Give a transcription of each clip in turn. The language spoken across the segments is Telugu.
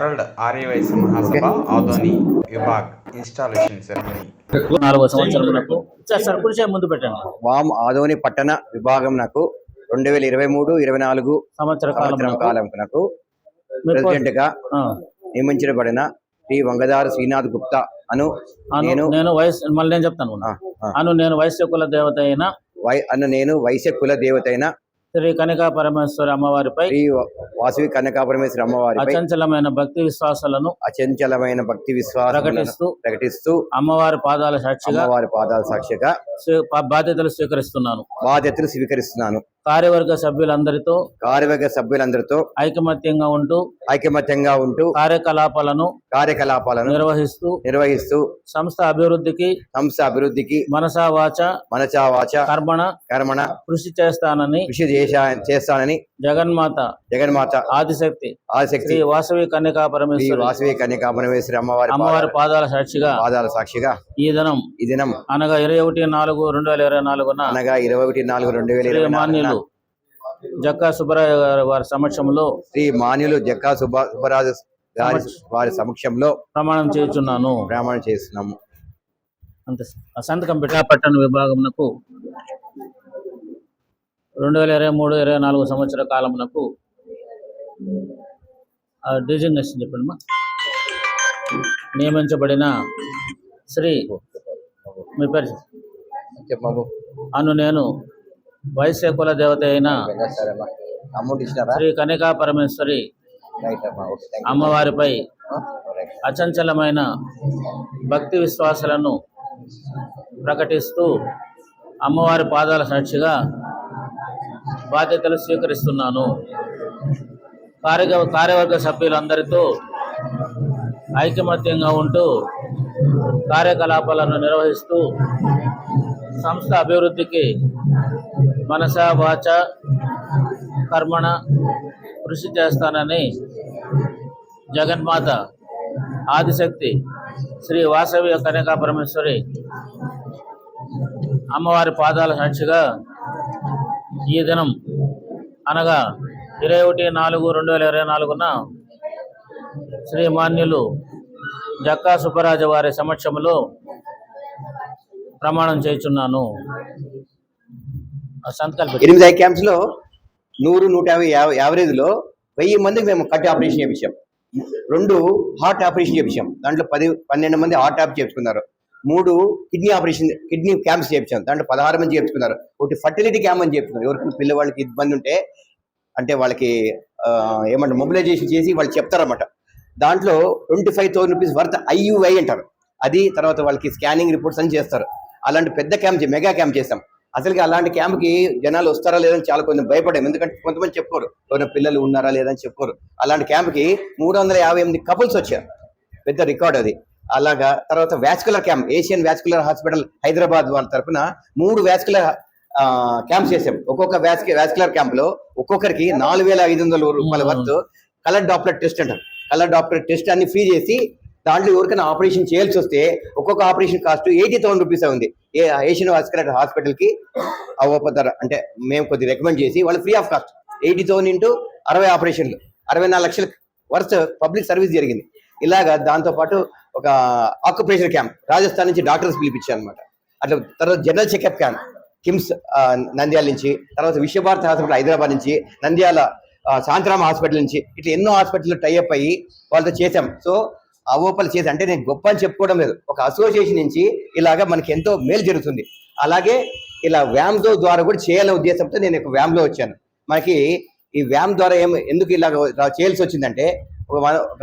వరల్డ్ ఆర్యవైశ్య మహాసభ ఆదోని విభాగ్ ఇన్స్టాలేషన్ సెరమనీ. నాలుగో ముందు పెట్టండి. వామ్ ఆదోని పట్టణ విభాగం నాకు రెండు వేల ఇరవై మూడు ఇరవై నాలుగు సంవత్సర కాలం కాలం నాకు. ప్రెసిడెంట్గా నియమించబడిన శ్రీ వంగదారు శ్రీనాథ్ గుప్తా అను నేను నేను వయసు మళ్ళీ నేను చెప్తాను. అను నేను వైశ్య కుల దేవత అయిన వై అను నేను వైశ్య కుల దేవత అయిన శ్రీ కనికా పరమేశ్వరి అమ్మవారిపై శ్రీ వాసవి కనకాపరమేశ్వర అమ్మవారిపై అచంచలమైన భక్తి విశ్వాసాలను అచంచలమైన భక్తి విశ్వాసం ప్రకటిస్తూ ప్రకటిస్తూ అమ్మవారి పాదాల సాక్షిగా అమ్మవారి పాదాల సాక్షిగా బాధ్యతలు స్వీకరిస్తున్నాను. బాధ్యతలు స్వీకరిస్తున్నాను. కార్యవర్గ సభ్యులందరితో కార్యవర్గ సభ్యులందరితో ఐకమత్యంగా ఉంటూ ఐకమత్యంగా ఉంటూ కార్యకలాపాలను కార్యకలాపాలను నిర్వహిస్తూ నిర్వహిస్తూ సంస్థ అభివృద్ధికి సంస్థ అభివృద్ధికి మనసా వాచ మనచా వాచ కర్మణ కర్మణ కృషి చేస్తానని కృషి చేశా చేస్తానని జగన్మాత జగన్మాత ఆదిశక్తి శ్రీ వాసవి కన్యకా పరమేశ్వరి వాసవి కన్యకాపరమేశ్వరి అమ్మవారి అమ్మవారి పాదాల సాక్షిగా పాదాల సాక్షిగా ఈ దినం ఈ దినం అనగా ఇరవై ఒకటి నాలుగు రెండు వేల ఇరవై నాలుగున అనగా ఇరవై ఒకటి నాలుగు రెండు వేల ఇరవై నాలుగున జక్కా సుబ్బరాయ గారి వారి సమక్షంలో శ్రీ మాన్యులు జక్కా సుబ్బ సుబ్బరాజు గారి వారి సమక్షంలో ప్రమాణం చేయుచున్నాను ప్రమాణం చేస్తున్నాము. అంతే సంతకం పిఠాపట్టణ విభాగమునకు రెండు వేల ఇరవై మూడు ఇరవై నాలుగు సంవత్సర కాలమునకు డిజిగ్నేషన్ చెప్పండి మా నియమించబడిన శ్రీ మీ పేరు. చెప్పు అను నేను వైశ్య కుల దేవత అయిన శ్రీ కనికా పరమేశ్వరి అమ్మవారిపై అచంచలమైన భక్తి విశ్వాసాలను ప్రకటిస్తూ అమ్మవారి పాదాల సాక్షిగా బాధ్యతలు స్వీకరిస్తున్నాను. కార్య కార్యవర్గ సభ్యులందరితో ఐకమత్యంగా ఉంటూ కార్యకలాపాలను నిర్వహిస్తూ సంస్థ అభివృద్ధికి మనస వాచ కర్మణ కృషి చేస్తానని జగన్మాత ఆదిశక్తి శ్రీ వాసవి కన్యకా పరమేశ్వరి అమ్మవారి పాదాల సాక్షిగా ఈ దినం అనగా ఇరవై ఒకటి నాలుగు రెండు వేల ఇరవై నాలుగున శ్రీ మాన్యులు జక్కా సుబ్బరాజు వారి సమక్షంలో ప్రమాణం చేయుచున్నాను. ఎనిమిది ఐదు క్యాంప్స్లో నూరు నూట యాభై యావరేజ్లో వెయ్యి మందికి మేము కట్ ఆపరేషన్ చేపించాం. రెండు హార్ట్ ఆపరేషన్ చేపించాం. దాంట్లో పది పన్నెండు మంది హార్ట్ ఆప్ చేపించుకున్నారు. మూడు కిడ్నీ ఆపరేషన్ కిడ్నీ క్యాంప్స్ చేపించాం. దాంట్లో పదహారు మంది చేపించుకున్నారు. ఒకటి ఫర్టిలిటీ క్యాంప్ అని చెప్తున్నారు ఎవరికి పిల్లవాళ్ళకి ఇబ్బంది ఉంటే అంటే వాళ్ళకి ఏమంటారు మొబిలైజేషన్ చేసి వాళ్ళు చెప్తారన్నమాట. దాంట్లో twenty five thousand rupees worth IUI అంటారు. అది తర్వాత వాళ్ళకి స్కానింగ్ రిపోర్ట్స్ అని చేస్తారు. అలాంటి పెద్ద క్యాంప్ మెగా క్యాంప్ చేస్తాం అసలుకి అలాంటి క్యాంప్కి జనాలు వస్తారా లేదని చాలా కొంచెం భయపడాం ఎందుకంటే కొంతమంది చెప్పుకోరు ఎవరైనా పిల్లలు ఉన్నారా లేదని చెప్పుకోరు. అలాంటి క్యాంప్కి మూడు వందల యాభై ఎనిమిది కపుల్స్ వచ్చారు. పెద్ద రికార్డ్ అది. అలాగా తర్వాత vascular camp Asian vascular hospital Hyderabad వాళ్ళ తరఫున మూడు వ్యాస్కులర్ క్యాంప్స్ చేసాం ఒక్కొక్క వ్యాస్కి వ్యాస్కులర్ క్యాంప్లో ఒక్కొక్కరికి నాలుగు వేల ఐదు వందల రూపాయల వర్త్ కలర్ డాప్లర్ టెస్ట్ అంటారు. కలర్ డాప్లర్ టెస్ట్ అన్ని ఫ్రీ చేసి దాంట్లో ఎవరికైనా ఆపరేషన్ చేయాల్సి వస్తే ఒక్కొక్క operation cost eighty thousand rupees ఉంది ఏ ఏషియన్ హాస్పిటల్కి అవ్వపోతారు అంటే మేము కొద్దిగా రికమెండ్ చేసి వాళ్ళు free of cost eighty thousand into అరవై ఆపరేషన్లు అరవై నాలుగు లక్షల వరుస పబ్లిక్ సర్వీస్ జరిగింది. ఇలాగా దాంతోపాటు ఒక ఆక్యుపేషన్ క్యాంప్ రాజస్థాన్ నుంచి డాక్టర్స్ పిలిపించారు అనమాట అట్లా తర్వాత general checkup camp KIMS Nandyal నుంచి తర్వాత విశ్వభారతి హాస్పిటల్ హైదరాబాద్ నుంచి నంద్యాల శాంతరామ హాస్పిటల్ నుంచి ఇట్లా ఎన్నో హాస్పిటల్ టైఅప్ అయ్యి వాళ్ళతో చేశాం. సో అవోపలు చేసి అంటే నేను గొప్ప అని చెప్పుకోవడం లేదు. ఒక అసోసియేషన్ నుంచి ఇలాగా మనకి ఎంతో మేలు జరుగుతుంది. అలాగే ఇలా వ్యామ్దో ద్వారా కూడా చేయాలనే ఉద్దేశంతో నేను ఒక వ్యామ్లో వచ్చాను. మనకి ఈ వ్యామ్ ద్వారా ఏం ఎందుకు ఇలాగ రా- చేయాల్సి వచ్చిందంటే ఒక ఒక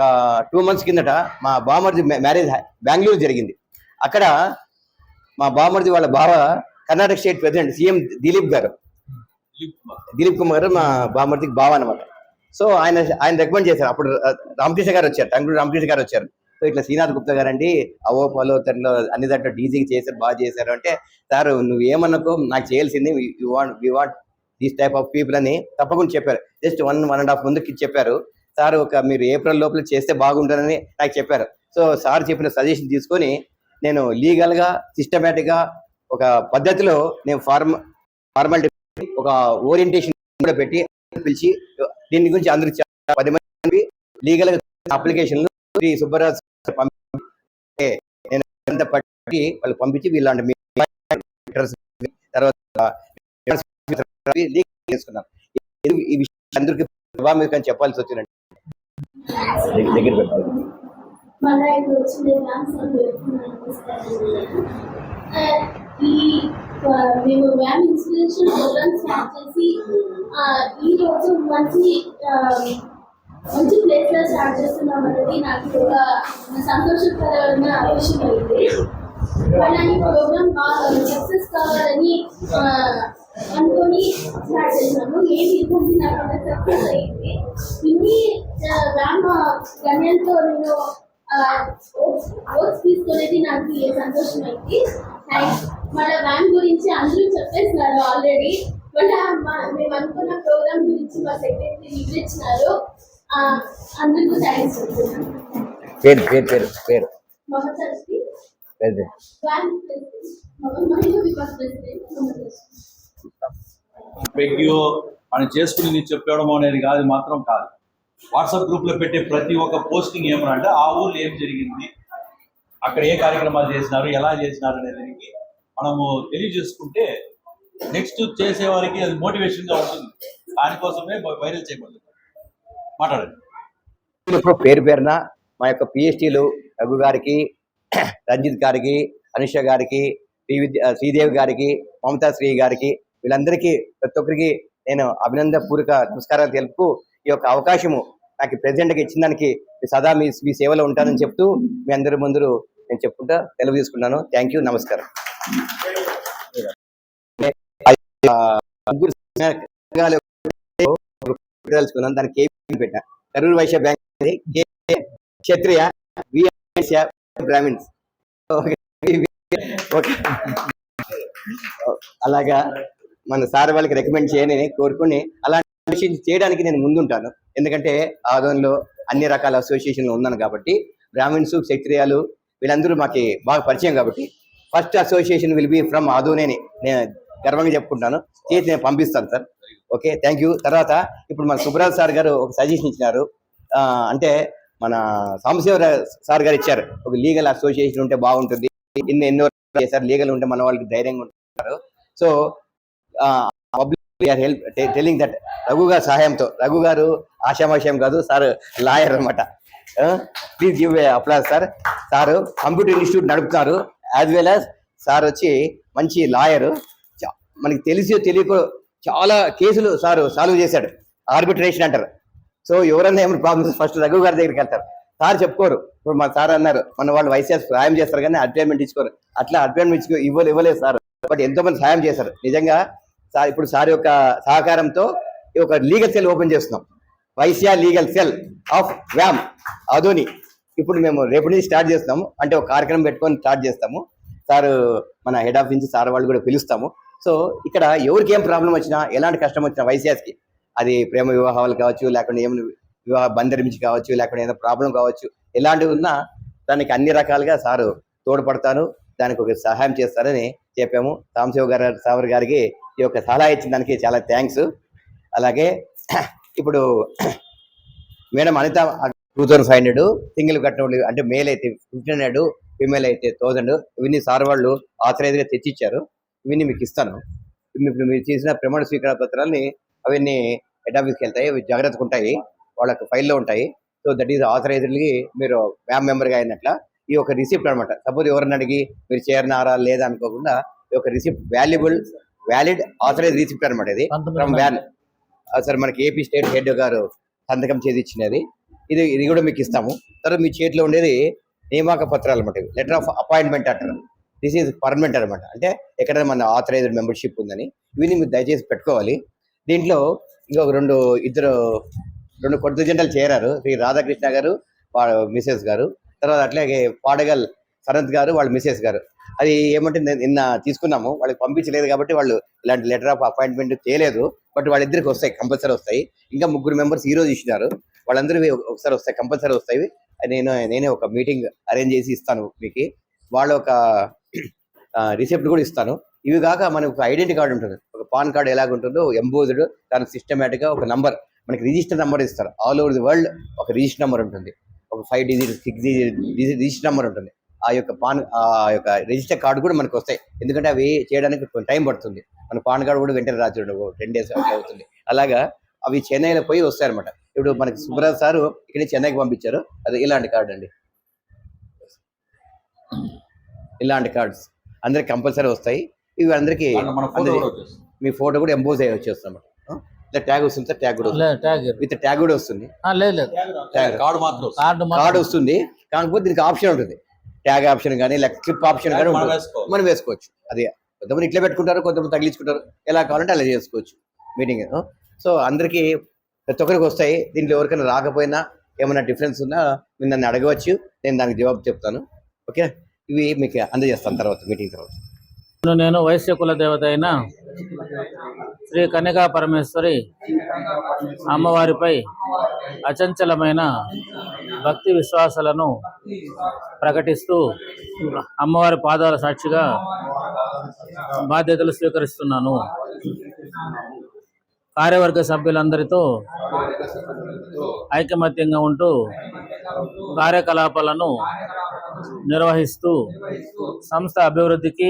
టూ మంత్స్ కిందట మా బామర్ది మ్యారేజ్ బెంగళూరు జరిగింది. అక్కడ మా బామర్ది వాళ్ళ బావ Karnataka state president CM Dilip garu. Dilip Kumar. గారు మా బామర్దికి బావ అనమాట సో ఆయన ఆయన రికమెండ్ చేశారు. అప్పుడు రామకృష్ణ గారు వచ్చారు టంగుడు రామకృష్ణ గారు వచ్చారు. సో ఇట్లా శ్రీనాథ్ గుప్తా గారండి అవోపాలో అవో పలో తనలో అన్ని దాంట్లో డీజీకి చేశారు బాగా చేశారు. అంటే సార్ నువ్వు ఏమనుకో నాకు చేయాల్సింది you want we want these type of people అని తప్పకుండా చెప్పారు. Just one one and half ముందుకి చెప్పారు. సార్ ఒక మీరు ఏప్రిల్ లోపల చేస్తే బాగుంటుందని నాకు చెప్పారు. సో సార్ చెప్పిన సజెషన్ తీసుకొని నేను లీగల్గా సిస్టమేటిక్గా ఒక పద్ధతిలో నేను ఫార్మ ఫార్మాలిటీ ఒక ఓరియంటేషన్ కూడా పెట్టి పిలిచి దీని గురించి అందరూ పది మంది లీగల్గా అప్లికేషన్లు శ్రీ సుబ్బరాజు పంపితే నేను ఎంత పట్టి వాళ్ళు పంపించి వీళ్ళంటే తర్వాత లీక్ ఈ విషయం అందరికీ ప్రభావితం చెప్పాల్సి వచ్చిందండి. దగ్గర పెట్టాలి ఈ మేము వ్యామ్ ఇన్స్పిరేషన్ ప్రోగ్రామ్ స్టార్ట్ చేసి ఆ, ఈ రోజు మంచి మంచి ప్లేస్లో స్టార్ట్ చేస్తున్నాం అనేది నాకు ఒక సంతోషకరమైన విషయం అయింది మళ్ళీ ప్రోగ్రామ్ బాగా సక్సెస్ కావాలని అనుకొని స్టార్ట్ చేసినాము. ఏం ఇబ్బంది నాకు సక్సెస్ అయింది. ఇన్ని వ్యామ్ గణ్యంతో నేను ఓట్స్ తీసుకునేది నాకు సంతోషం అయింది. మన వ్యాన్ గురించి అందరూ చెప్పేస్తున్నారు ఆల్రెడీ మళ్ళీ మేము అనుకున్న ప్రోగ్రామ్ గురించి మా సెక్రటరీ వివరించినారు. పేరు పేరు పేరు పేరు. మనం చేసుకుని చెప్పడం అనేది కాదు మాత్రం కాదు. వాట్సాప్ గ్రూప్లో పెట్టే ప్రతి ఒక్క పోస్టింగ్ ఏమనంటే ఆ ఊర్లో ఏం జరిగింది? అక్కడ ఏ కార్యక్రమాలు చేసినారు? ఎలా చేసినారు అనే దానికి మనము తెలియజేసుకుంటే నెక్స్ట్ చేసే వారికి అది మోటివేషన్గా ఉంటుంది. దానికోసమే వైరల్ చేయబడుతుంది. మాట్లాడండి. ఇప్పుడు పేరు పేరున మా యొక్క పిహెచ్డీలు రఘు గారికి రంజిత్ గారికి అనుష గారికి శ్రీ విద్య శ్రీదేవి గారికి మమతా శ్రీ గారికి వీళ్ళందరికీ ప్రతి ఒక్కరికి నేను అభినందనపూర్వక నమస్కారాలు తెలుపుతూ ఈ యొక్క అవకాశము నాకు ప్రెసిడెంట్గా ఇచ్చిన దానికి సదా మీ మీ సేవలో ఉంటానని చెప్తూ మీ అందరి ముందు నేను చెప్పుకుంటా సెలవు తీసుకున్నాను థ్యాంక్ యూ నమస్కారం ముగ్గురు సంఘాలు తెలుసుకున్నాను దానికి ఏ పెట్టా. Karur Vysya bank Kshatriya Vaishya Brahmins. అలాగా మన సార్ వాళ్ళకి రికమెండ్ చేయని కోరుకుని అలాంటి విషయం చేయడానికి నేను ముందుంటాను. ఎందుకంటే ఆదోన్లో అన్ని రకాల అసోసియేషన్లు ఉన్నాను కాబట్టి బ్రాహ్మిన్స్ క్షత్రియాలు వీళ్ళందరూ మాకు బాగా పరిచయం కాబట్టి first association will be from ఆదోనే నేను గర్వంగా చెప్పుకుంటాను. చేసి నేను పంపిస్తాను సార్. ఓకే థ్యాంక్ యూ తర్వాత ఇప్పుడు మన సుబ్రాజ్ సార్ గారు ఒక సజెషన్ ఇచ్చినారు. అంటే మన సాంబశివ సార్ గారు ఇచ్చారు. ఒక లీగల్ అసోసియేషన్ ఉంటే బాగుంటుంది. ఇన్ని ఎన్నో చేశారు? లీగల్ ఉంటే మన వాళ్ళకి ధైర్యంగా ఉంటారు. So public help telling that Raghu garu సహాయంతో రఘు గారు ఆశామాషయం కాదు సార్ లాయర్ అనమాట please give applause sir sir computer institute నడుపుతారు. యాజ్ వెల్ యాజ్ సార్ వచ్చి మంచి లాయర్. మనకి తెలిసి తెలియకో చాలా కేసులు సార్ సాల్వ్ చేశాడు. ఆర్బిట్రేషన్ అంటారు. సో ఎవరన్నా ఏమైనా ప్రాబ్లమ్స్ ఫస్ట్ రఘు గారి దగ్గరికి వెళ్తారు. సార్ చెప్పుకోరు. ఇప్పుడు మా సార్ అన్నారు మన వాళ్ళు వైసీఆర్ సాయం చేస్తారు కానీ అడ్వర్టైన్మెంట్ ఇచ్చుకోరు. అట్లా అడ్వైన్మెంట్ ఇచ్చుకో ఇవ్వలే ఇవ్వలేదు సార్. బట్ ఎంతో మంది సాయం చేశారు. నిజంగా సార్ ఇప్పుడు సార్ యొక్క సహకారంతో ఈ ఒక లీగల్ సెల్ ఓపెన్ చేస్తున్నాం. వైసీఆర్ లీగల్ సెల్ ఆఫ్ వ్యామ్ అదోని ఇప్పుడు మేము రేపటి నుంచి స్టార్ట్ చేస్తాము అంటే ఒక కార్యక్రమం పెట్టుకొని స్టార్ట్ చేస్తాము. సార్ మన హెడ్ ఆఫీస్ నుంచి సార్ వాళ్ళు కూడా పిలుస్తాము. సో ఇక్కడ ఎవరికి ఏం ప్రాబ్లం వచ్చినా ఎలాంటి కష్టం వచ్చినా వైసీఎస్కి అది ప్రేమ వివాహాలు కావచ్చు లేకుంటే ఏమైనా వివాహ బంధరించి కావచ్చు లేకుంటే ఏదైనా ప్రాబ్లం కావచ్చు ఎలాంటివి ఉన్నా దానికి అన్ని రకాలుగా సారు తోడ్పడతాను దానికి ఒక సహాయం చేస్తారని చెప్పాము. సాంశివ గారు సావర్ గారికి ఈ యొక్క సలహా ఇచ్చిన దానికి చాలా థ్యాంక్స్. అలాగే ఇప్పుడు madam Anitha two thousand five hundred single కట్టిన అంటే మేల్ అయితే ఫిఫ్టీన్ హండ్రెడ్ ఫిమేల్ అయితే థౌసండ్ ఇవన్నీ సార్ వాళ్ళు ఆథరైజ్గా తెచ్చిచ్చారు. ఇవన్నీ మీకు ఇస్తాను. ఇప్పుడు మీరు చేసిన ప్రమాణ స్వీకార పత్రాలని అవన్నీ హెడ్ ఆఫీస్కి వెళ్తాయి అవి జాగ్రత్తగా ఉంటాయి వాళ్ళకి ఫైల్లో ఉంటాయి. సో దట్ ఈస్ ఆథరైజ్డ్లీ మీరు వ్యామ్ మెంబర్గా అయినట్ల ఈ ఒక రిసిప్ట్ అనమాట సపోజ్ ఎవరిని అడిగి మీరు చేరినారా లేదా అనుకోకుండా ఈ యొక్క receipt valuable valid authorise receipt అనమాట ఇది. ఫ్రమ్ వ్యాన్ సార్ మనకి ఏపీ స్టేట్ హెడ్ గారు సంతకం చేసి ఇచ్చినది. ఇది ఇది కూడా మీకు ఇస్తాము. తర్వాత మీ చేతిలో ఉండేది నియామక పత్రాలు అనమాట లెటర్ ఆఫ్ అపాయింట్మెంట్ అంటారు దిస్ ఈజ్ పర్మనెంట్ అనమాట అంటే ఎక్కడ మన ఆథరైజ్డ్ మెంబర్షిప్ ఉందని ఇవన్నీ మీరు దయచేసి పెట్టుకోవాలి. దీంట్లో ఇంకొక రెండు ఇద్దరు రెండు కొత్త జంటలు చేరారు. శ్రీ రాధాకృష్ణ గారు మిసెస్ గారు. తర్వాత అట్లాగే పాడగల్ శరత్ గారు వాళ్ళ మిసెస్ గారు. అది ఏమంటే నిన్న- తీసుకున్నాము. వాళ్ళకి పంపించలేదు కాబట్టి వాళ్ళు ఇలాంటి లెటర్ ఆఫ్ అపాయింట్మెంట్ చేయలేదు. బట్ వాళ్ళిద్దరికి వస్తాయి కంపల్సరీ వస్తాయి. ఇంకా ముగ్గురు మెంబర్స్ ఈ రోజు ఇచ్చినారు. వాళ్ళందరూ ఒకసారి వస్తాయి కంపల్సరీ వస్తాయి. నేను నేనే ఒక మీటింగ్ అరేంజ్ చేసి ఇస్తాను మీకు. వాళ్ళ ఒక రిసిప్ట్ కూడా ఇస్తాను. ఇవి కాక మనకు ఒక ఐడెంటి కార్డు ఉంటుంది. ఒక పాన్ కార్డు ఎలాగ ఉంటుందో ఎంబోజ్డ్ దానికి సిస్టమేటిక్గా ఒక నంబర్ మనకి రిజిస్టర్ నెంబర్ ఇస్తారు. ఆల్ ఓవర్ ది వరల్డ్ ఒక రిజిస్టర్ నెంబర్ ఉంటుంది. ఒక five digit six digit register number ఉంటుంది. ఆ యొక్క పాన్ ఆ యొక్క రిజిస్టర్ కార్డు కూడా మనకు వస్తాయి. ఎందుకంటే అవి చేయడానికి కొంచెం టైం పడుతుంది. మన పాన్ కార్డు కూడా వెంటనే రాజు టెన్ డేస్ అట్లా అవుతుంది. అలాగా అవి చెన్నైలో పోయి వస్తాయి అనమాట ఇప్పుడు మనకి సుబ్రాజ్ సారు ఇక్కడ చెన్నైకి పంపించారు. అది ఇలాంటి కార్డు అండి. ఇలాంటి కార్డ్స్ అందరికి కంపల్సరీ వస్తాయి. ఇవి అందరికి మీ ఫోటో కూడా ఎంబోజ్ అయ్యి వచ్చేస్తాం ట్యాగ్ వస్తుంది? సార్ ట్యాగ్ కూడా ట్యాగ్ విత్ ట్యాగ్ కూడా వస్తుంది. ఆ, లేదు లేదు. కార్డు మాత్రం. కార్డు వస్తుంది. కాకపోతే దీనికి ఆప్షన్ ఉంటుంది. ట్యాగ్ ఆప్షన్ కానీ లేక క్లిప్ ఆప్షన్ కానీ. మనం వేసుకోవచ్చు. అది కొంతమంది ఇట్లా పెట్టుకుంటారు కొంతమంది తగిలించుకుంటారు. ఎలా కావాలంటే అలా చేసుకోవచ్చు. మీటింగ్. సో అందరికీ ప్రతి ఒక్కరికి వస్తాయి. దీంట్లో ఎవరికైనా రాకపోయినా ఏమైనా డిఫరెన్స్ ఉన్నా మీరు నన్ను అడగవచ్చు. నేను దానికి జవాబు చెప్తాను. ఓకే? ఇవి మీకు అందజేస్తాను తర్వాత మీటింగ్ తర్వాత. నేను వైశ్య కుల దేవత అయిన శ్రీ కన్యకా పరమేశ్వరి అమ్మవారిపై అచంచలమైన భక్తి విశ్వాసాలను ప్రకటిస్తూ అమ్మవారి పాదాల సాక్షిగా బాధ్యతలు స్వీకరిస్తున్నాను. కార్యవర్గ సభ్యులందరితో ఐకమత్యంగా ఉంటూ కార్యకలాపాలను నిర్వహిస్తూ సంస్థ అభివృద్ధికి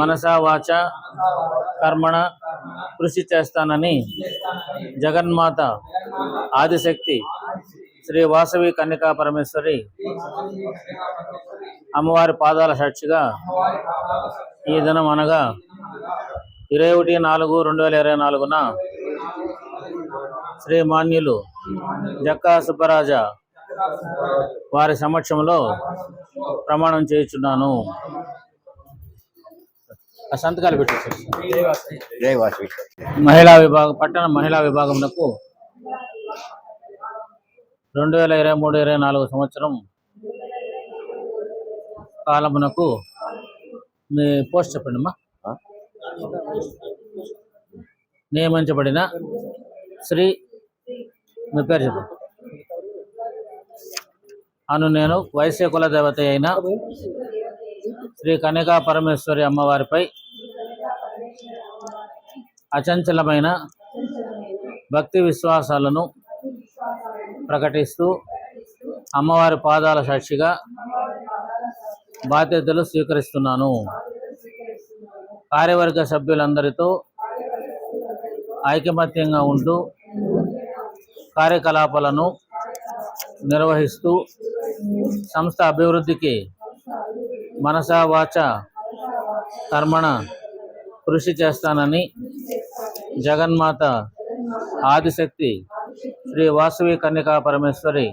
మనసా వాచ కర్మణ కృషి చేస్తానని జగన్మాత ఆదిశక్తి శ్రీ వాసవి కన్యకా పరమేశ్వరి అమ్మవారి పాదాల సాక్షిగా ఈ దినం అనగా ఇరవై ఒకటి నాలుగు రెండు వేల ఇరవై నాలుగున? శ్రీ మాన్యులు జక్కా సుబ్బరాజ వారి సమక్షంలో ప్రమాణం చేయుచున్నాను. సంతకాలు పెట్టేసి వాసవి మహిళా విభాగం పట్టణ మహిళా విభాగమునకు రెండు వేల ఇరవై మూడు ఇరవై నాలుగు సంవత్సరం కాలమునకు మీ పోస్ట్ చెప్పండి అమ్మా? నియమించబడిన శ్రీ మీ పేరు చెప్పండి అను నేను వైశ్య కుల దేవత అయిన శ్రీ కనికా పరమేశ్వరి అమ్మవారిపై అచంచలమైన భక్తి విశ్వాసాలను ప్రకటిస్తూ అమ్మవారి పాదాల సాక్షిగా బాధ్యతలు స్వీకరిస్తున్నాను. కార్యవర్గ సభ్యులందరితో ఐకమత్యంగా ఉంటూ కార్యకలాపాలను నిర్వహిస్తూ సంస్థ అభివృద్ధికి మనసా వాచ కర్మణ కృషి చేస్తానని జగన్మాత ఆదిశక్తి శ్రీ వాసవి కన్యకా పరమేశ్వరి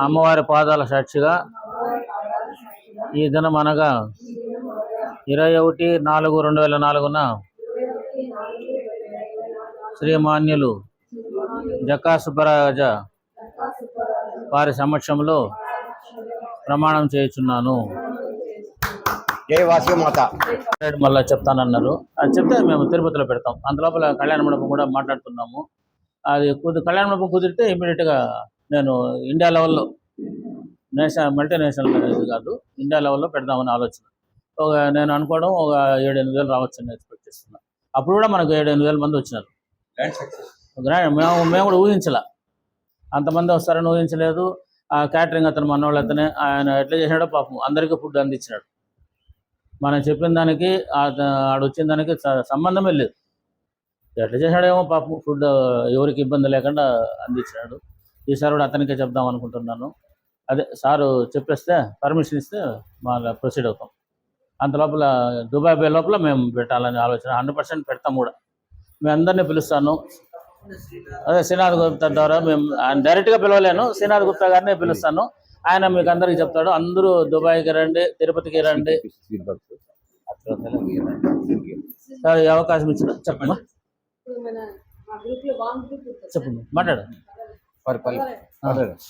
అమ్మవారి పాదాల సాక్షిగా ఈ దినం అనగా ఇరవై ఒకటి నాలుగు రెండు వేల నాలుగున శ్రీమాన్యులు జక్కా సుబ్బరాజ వారి సమక్షంలో ప్రమాణం చేయుచున్నాను. జై వాసవి మాత. రేటు మళ్ళీ చెప్తానన్నారు. అది చెప్తే మేము తిరుపతిలో పెడతాం. అందులోపల కళ్యాణ మండపం కూడా మాట్లాడుతున్నాము. అది కుది కళ్యాణ మండపం కుదిరితే ఇమీడియట్గా నేను ఇండియా లెవెల్లో నేషనల్ మల్టీనేషనల్ ఇది కాదు ఇండియా లెవెల్లో పెడదామని ఆలోచన. ఒక నేను అనుకోవడం ఒక ఏడు ఎనిమిది వేలు రావచ్చు అని ఎక్స్పెక్ట్ చేస్తున్నాను అప్పుడు కూడా మనకు ఏడు ఎనిమిది వేల మంది వచ్చినారు. గ్రాండ్ మేము మేము కూడా ఊహించలే. అంతమంది వస్తారని ఊహించలేదు. ఆ క్యాటరింగ్ అతను మనోళ్ళు అతనే ఆయన ఎట్లా చేసినాడో పాపం అందరికీ ఫుడ్ అందించినాడు. మనం చెప్పిన దానికి ఆడు వచ్చిన దానికి సంబంధమే లేదు. ఎట్లా చేశాడేమో పాపం ఫుడ్ ఎవరికి ఇబ్బంది లేకుండా అందించినాడు. ఈసారి కూడా అతనికే చెప్దాం అనుకుంటున్నాను. అదే సారు చెప్పేస్తే పర్మిషన్ ఇస్తే మళ్ళీ ప్రొసీడ్ అవుతాం. అంత లోపల దుబాయ్ పోయే లోపల మేము పెట్టాలని ఆలోచన. హండ్రెడ్ పర్సెంట్ పెడతాం కూడా. మేము అందరినీ పిలుస్తాను. అదే శ్రీనాథ్ గుప్తా ద్వారా మేము ఆయన డైరెక్ట్గా పిలవలేను. శ్రీనాథ్ గుప్తా గారినే పిలుస్తాను. ఆయన మీకు అందరికి చెప్తాడు. అందరూ దుబాయ్కి రండి తిరుపతికి రండి. సార్ ఈ అవకాశం ఇచ్చిన చెప్పమ్మా. చెప్పమ్మా మాట్లాడు.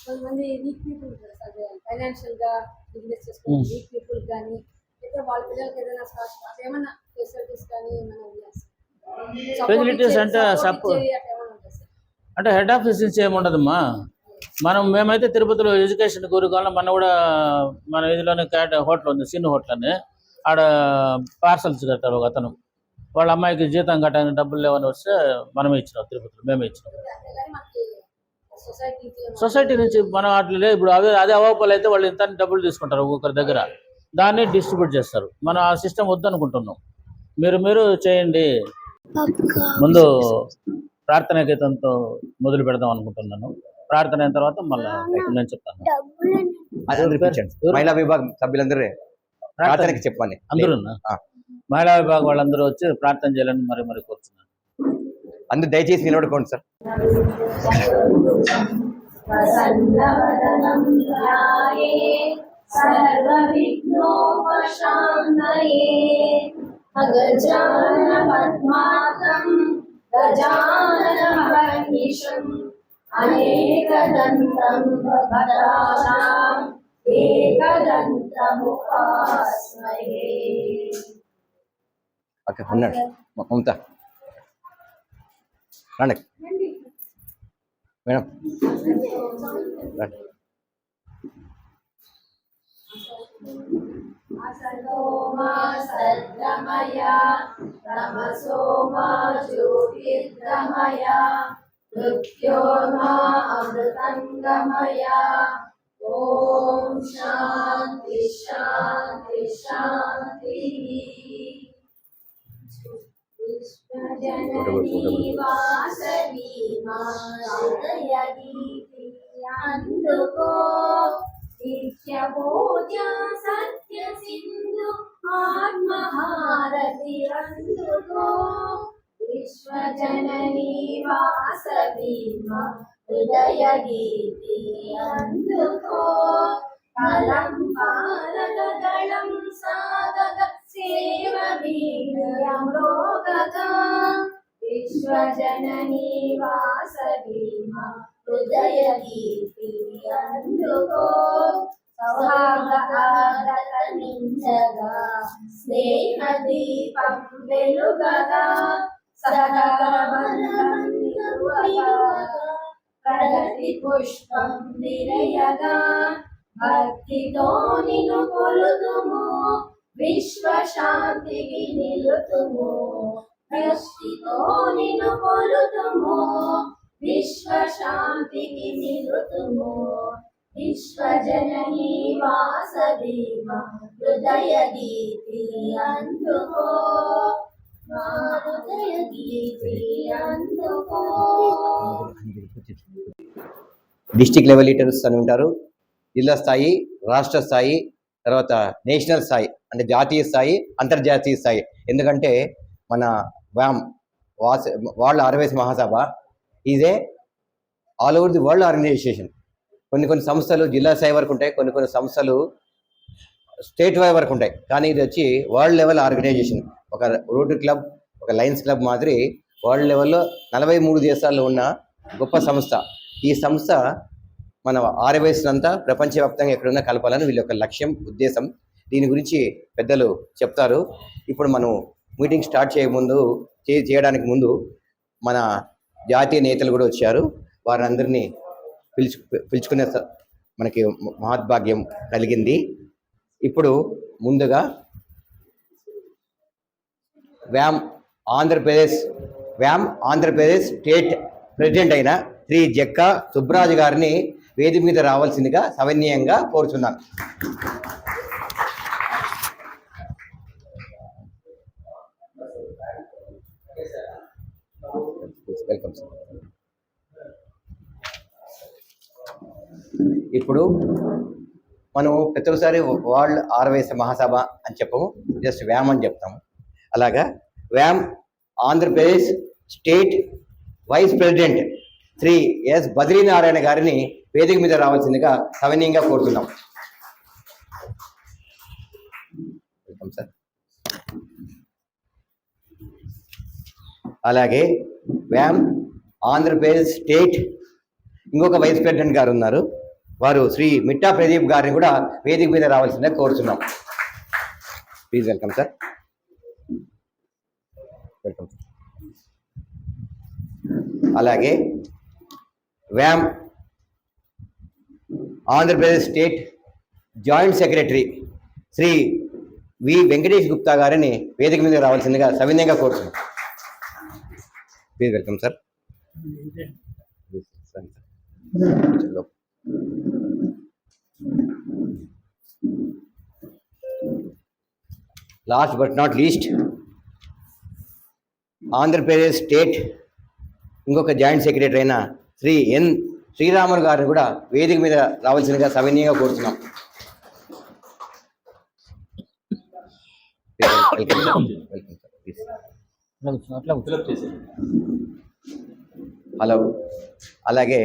కొంతమంది వీక్ పీపుల్ ఉంటారు సార్. ఫైనాన్షియల్గా బిజినెస్ చేసుకునే మ్మ్. వీక్ పీపుల్ కానీ లేదా వాళ్ళ పిల్లలకి ఏదైనా స్కాలర్షిప్ ఏమన్నా ఫెసిలిటీస్ కానీ ఏమైనా ఉన్నాయా అంటే సార్? అంటే హెడ్ ఆఫీస్ నుంచి ఏముండదమ్మా? మనం మేమైతే తిరుపతిలో ఎడ్యుకేషన్ కోరుకోవాలి మన కూడా మన ఇదిలోనే క్యాట్ హోటల్ ఉంది సిన్ హోటల్ అని. ఆడ పార్సల్స్ కట్టారు ఒక అతను. వాళ్ళ అమ్మాయికి జీతం కట్టడానికి డబ్బులు లేవని వస్తే మనమే ఇచ్చినాం తిరుపతిలో మేమే ఇచ్చినాం. సొసైటీ నుంచి మనం అట్లే ఇప్పుడు అదే అదే అవాపాలు అయితే వాళ్ళు ఇంత డబ్బులు తీసుకుంటారు ఒక్కొక్కరి దగ్గర. దాన్ని డిస్ట్రిబ్యూట్ చేస్తారు. మనం ఆ సిస్టమ్ వద్దనుకుంటున్నాం. మీరు మీరు చేయండి. ముందు ప్రార్థన గీతంతో మొదలు పెడదాం అనుకుంటున్నాను. ప్రార్థన అయిన తర్వాత మళ్ళీ నేను చెప్తాను? మహిళా విభాగం సభ్యులందరూ ప్రార్థన. ప్రార్థనకి చెప్పండి. అందరూ ఆ. మహిళా విభాగం వాళ్ళందరూ వచ్చి ప్రార్థన చేయాలని మరి మరి కోరుతున్నాను అందరూ దయచేసి నిలబడుకోండి సార్. ప్రసన్నవదనం सर्वविघ्नोपशान्तये अगजानपद्माकं गजाननमहर्निशम् अनेकदन्तं भक्तानाम् एकदन्तमुपास्मये ఓకే హండ్రెడ్ మమతా రండి మేడం రండి అసతోమా సద్గమయ తమసోమా జ్యోతిర్గమయ మృత్యోర్మా అమృతంగమయ ఓం శాంతి శాంతి శాంతి విశ్వజననీ వాసవి మా హృదయగీతి అందుకో నిత్య సత్య సింధు ఆత్మహారతి అందుకో. విశ్వజననీ వాసవి హృదయ గీతి అందుకో. కలం సేవ విశ్వజననీ హృదయ కీర్తి అందుకో సౌహార్ద ఆర్ద్రత స్నేహ దీపం వెలుగగా సహకార ప్రగతి పుష్పం విరయగా భక్తితో నిను కొలుతుము విశ్వశాంతికి నిలుతుము భక్తితో నిను కొలుతుము విశ్వశాంతికి నిలుతుము. విశ్వజననీ వాసదేవ హృదయ గీతి అందుకో. మా హృదయ గీతి అందుకో. డిస్టిక్ లెవెల్ లీడర్స్ అని ఉంటారు. జిల్లా స్థాయి రాష్ట్ర స్థాయి తర్వాత నేషనల్ స్థాయి అంటే జాతీయ స్థాయి అంతర్జాతీయ స్థాయి. ఎందుకంటే మన వ్యామ్ వాస వాళ్ళ ఆర్వేస్ Mahasabha is a all over the world organization కొన్ని కొన్ని సంస్థలు జిల్లా స్థాయి వరకు ఉంటాయి కొన్ని కొన్ని సంస్థలు స్టేట్ వైడ్ వరకు ఉంటాయి. కానీ ఇది వచ్చి వరల్డ్ లెవెల్ ఆర్గనైజేషన్ ఒక రోటరీ క్లబ్ ఒక లయన్స్ క్లబ్ మాదిరి వరల్డ్ లెవెల్లో నలభై మూడు దేశాల్లో ఉన్న గొప్ప సంస్థ. ఈ సంస్థ మన ఆర్ఎవైస్ అంతా ప్రపంచవ్యాప్తంగా ఎక్కడున్నా కలపాలని వీళ్ళ యొక్క లక్ష్యం ఉద్దేశం. దీని గురించి పెద్దలు చెప్తారు. ఇప్పుడు మనం మీటింగ్ స్టార్ట్ చేయముందు చే- చేయడానికి ముందు మన జాతీయ నేతలు కూడా వచ్చారు. వారందరినీ పిలుచు పిలుచుకునే మనకి మహద్భాగ్యం కలిగింది. ఇప్పుడు ముందుగా వ్యామ్ ఆంధ్రప్రదేశ్ వ్యామ్ ఆంధ్రప్రదేశ్ స్టేట్ ప్రెసిడెంట్ అయిన శ్రీ జక్కా సుబ్రాజు గారిని వేది మీద రావాల్సిందిగా సవనీయంగా కోరుచున్నాను. వెల్కమ్ సార్ ఇప్పుడు మనం ప్రతి ఒక్కసారి వరల్డ్ ఆర్వేస్ మహాసభ అని చెప్పము జస్ట్ వ్యామ్ అని చెప్తాము. అలాగా వ్యామ్ Andhra Pradesh state vice president Shri S Badrinarayana గారిని వేదిక మీద రావాల్సిందిగా సవనీయంగా కోరుతున్నాం. వెల్కమ్ సార్ అలాగే వ్యామ్ ఆంధ్రప్రదేశ్ స్టేట్. ఇంకొక వైస్ ప్రెసిడెంట్ గారు ఉన్నారు. వారు శ్రీ మిట్టా ప్రదీప్ గారిని కూడా వేదిక మీద రావాల్సిందిగా కోరుతున్నాం ప్లీజ్ వెల్కమ్ సార్. వెల్కమ్ అలాగే వ్యామ్ Andhra Pradesh state joint secretary Shri V Venkatesh Gupta గారిని వేదిక మీద రావాల్సిందిగా సవినయంగా కోరుతున్నాం please welcome sir last but not least Andhra Pradesh state ఇంకొక జాయింట్ సెక్రటరీ అయిన శ్రీ ఎన్ శ్రీరాములు గారిని కూడా వేదిక మీద రావాల్సిందిగా సవినీయంగా కోరుతున్నాం welcome sir. Welcome sir. Please. అట్లా అట్లా. ఫిలప్ చేసేది హలో అలాగే